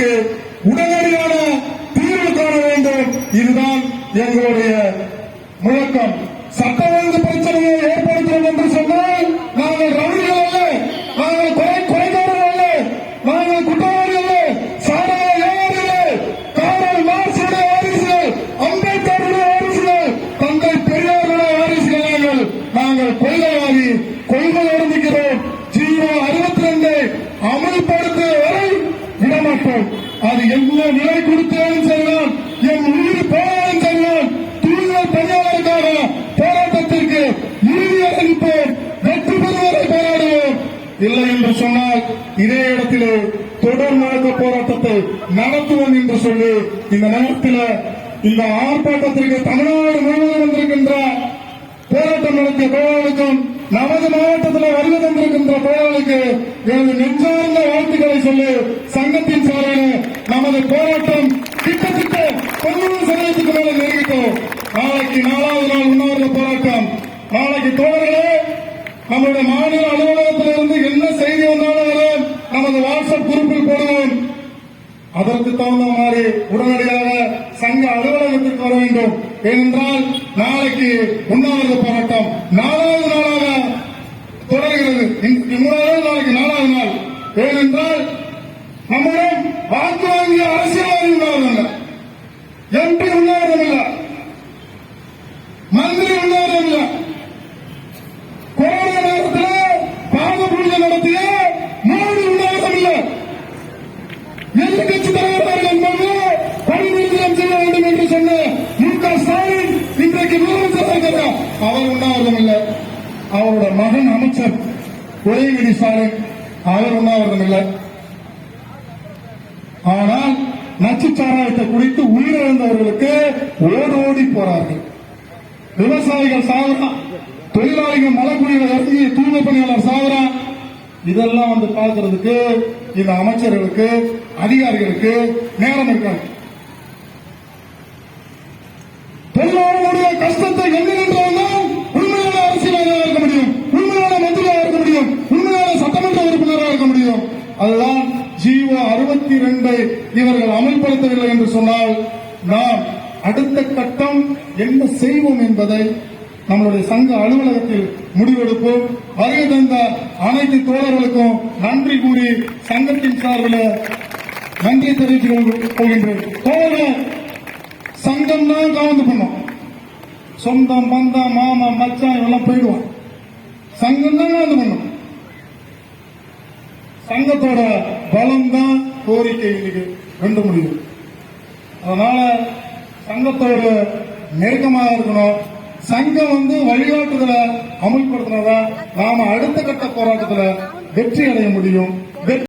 பிரச்சனைகளுக்கு உடனடியான தீர்வு காண வேண்டும். இதுதான் எங்களுடைய முழக்கம். சட்ட ஒழுங்கு பிரச்சனையை ஏற்படுத்தும் என்று சொன்னால் அது என்ன நிலை கொடுத்தாலும் சரிதான் என் உயிர் போனாலும் சரிதான் தூய்மை பணியாளருக்காக போராட்டத்திற்கு இறுதி அறிவிப்போம் வெற்றி பெறுவதை போராடுவோம். இல்லை என்று சொன்னால் இதே இடத்திலே தொடர் நடந்த போராட்டத்தை நடத்துவோம் என்று சொல்லி இந்த நேரத்தில் இந்த ஆர்ப்பாட்டத்திற்கு தமிழ்நாடு முழுவதும் வந்திருக்கின்ற போராட்டம் நடத்திய தோழர்களுக்கும் நமது மாவட்டத்தில் வருகை தந்திருக்கின்ற தோழர்களுக்கு எனது நெஞ்சார்ந்த வாழ்த்துக்களை சொல்லி சங்கத்தின் சார்பில் நமது போராட்டம் கிட்டத்தட்ட தொண்ணூறு சதவீதத்துக்கு மேல நெருங்கிட்டோம் நாளைக்கு நாலாவது நாள் உண்ணாவிரத போராட்டம். நாளைக்கு தோழர்களே நம்முடைய மாநில அலுவலகத்திலிருந்து என்ன செய்தி வந்தாலும் நமது வாட்ஸ்அப் குரூப்பில் போடுவோம். அதற்கு தகுந்த மாதிரி உடனடியாக சங்க அலுவலகத்திற்கு வர வேண்டும். ஏனென்றால் நாளைக்கு உண்ணாவிரத போராட்டம் நாலாவது நாளாக தொடர்கிறது. இன்று மூணாவது நாளைக்கு நாலாவது நாள். ஏனென்றால் நம்முடைய வாக்கு வாங்கிய அரசியல்வாதி உண்ணாவிரதம் எம்பி உண்ணாவிரதம் இல்ல மந்திரி உண்ணாவிரதம் இல்ல கொரோனா நேரத்தில் பாத பூஜை நடத்திய மோடி உண்ணாவிரதம் இல்லை எதிர்கட்சி தலைவர்கள் என்பது பணிநீக்கம் செய்ய வேண்டும் என்று சொன்ன மு க ஸ்டாலின் இன்றைக்கு முதலமைச்சர் இருக்கிறார் அவர் உண்ணாவிரதம் இல்லை அவருடைய மகன் அமைச்சர் உதயநிதி ஸ்டாலின் அவர் உண்ணாவிரதம் இல்லை. ஆனால் நச்சு சாராயத்தை குடித்து உயிரிழந்தவர்களுக்கு ஓடோடி போறார்கள். விவசாயிகள் சாகுறான் தொழிலாளிகள் மலக்குடியில் இறங்கி தூய்மை பணியாளர் சாகுறான் இதெல்லாம் வந்து பார்க்கறதுக்கு இந்த அமைச்சர்களுக்கு அதிகாரிகளுக்கு நேரம் இருக்காது. தொழிலாளர்களுடைய கஷ்டத்தை எங்க அதுதான் ஜீவோ அறுபத்தி ரெண்டை இவர்கள் அமல்படுத்தவில்லை என்று சொன்னால் நாம் அடுத்த கட்டம் என்ன செய்வோம் என்பதை நம்மளுடைய சங்க அலுவலகத்தில் முடிவெடுப்போம். வருகை தந்த அனைத்து தோழர்களுக்கும் நன்றி கூறி சங்கத்தின் சார்பில் நன்றி தெரிவித்துக் கொள்கின்றேன். தோழர்கள் சங்கம் தான் கவர்ந்து பண்ணும் சொந்தம் பந்தம் மாமா மச்சான் இவெல்லாம் போயிடுவான். சங்கம் தான் கவர்ந்து பண்ணும் சங்கத்தோட பலம் தான் கோரிக்கை இன்னைக்கு ரெண்டு முடியும் அதனால சங்கத்தோட நெருக்கமாக இருக்கணும். சங்கம் வந்து வழிகாட்டுதலை அமல்படுத்தினதா நாம அடுத்த கட்ட போராட்டத்தில் வெற்றி அடைய முடியும்.